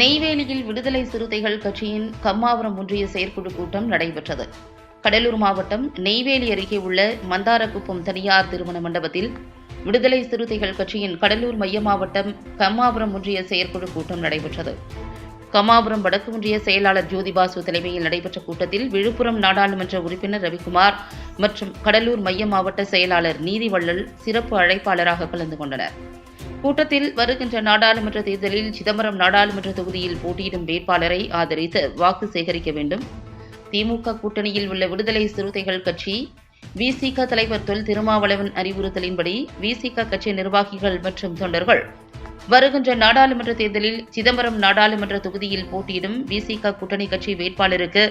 நெய்வேலியில் விடுதலை சிறுத்தைகள் கட்சியின் கம்மாவரம் ஒன்றிய செயற்குழு கூட்டம் நடைபெற்றது. கடலூர் மாவட்டம் நெய்வேலி அருகே உள்ள மந்தாரக்குப்பம் தனியார் திருமண மண்டபத்தில் விடுதலை சிறுத்தைகள் கட்சியின் கடலூர் மைய மாவட்டம் கம்மாபுரம் ஒன்றிய செயற்குழு கூட்டம் நடைபெற்றது. கம்மாபுரம் வடக்கு ஒன்றிய செயலாளர் ஜோதிபாசு தலைமையில் நடைபெற்ற கூட்டத்தில் விழுப்புரம் நாடாளுமன்ற உறுப்பினர் ரவிக்குமார் மற்றும் கடலூர் மைய மாவட்ட செயலாளர் நீதிவள்ளல் சிறப்பு அழைப்பாளராக கலந்து கொண்டனர். கூட்டத்தில் வருகின்ற நாடாளுமன்ற தேர்தலில் சிதம்பரம் நாடாளுமன்ற தொகுதியில் போட்டியிடும் வேட்பாளரை ஆதரித்து வாக்கு சேகரிக்க வேண்டும். திமுக கூட்டணியில் உள்ள விடுதலை சிறுத்தைகள் கட்சி விசிக தலைவர் தொல் திருமாவளவன் அறிவுறுத்தலின்படி விசிக கட்சி நிர்வாகிகள் மற்றும் தொண்டர்கள் வருகின்ற நாடாளுமன்ற தேர்தலில் சிதம்பரம் நாடாளுமன்ற தொகுதியில் போட்டியிடும் விசிக கூட்டணி கட்சி வேட்பாளருக்கு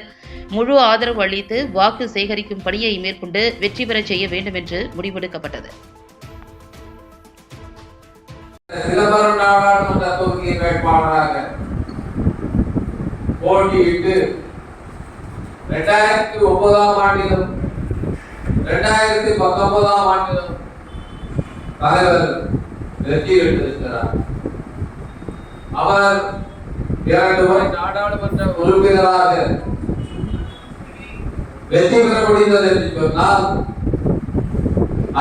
முழு ஆதரவு அளித்து வாக்கு சேகரிக்கும் பணியை மேற்கொண்டு வெற்றி பெறச் செய்ய வேண்டும் என்று முடிவெடுக்கப்பட்டது. சிதம்பரம் நாடாளுமன்ற தொகுதியின் வேட்பாளராக போட்டியிட்டு ரெண்டாயிரத்தி ஒன்பதாம் ஆண்டிலும் ரெண்டாயிரத்தி பத்தொன்பதாம் ஆண்டிலும் தலைவர் வெற்றி பெற்றிருக்கிறார். அவர் இரண்டு முறை நாடாளுமன்ற உறுப்பினராக வெற்றி பெற முடிந்தது என்று சொன்னால்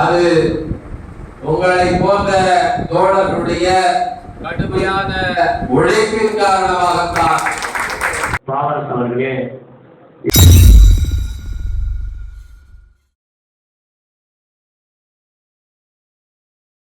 அது உங்களை போன்ற தோழர்களுடைய கடுமையான உழைப்பின் காரணமாகத்தான். அவர்களே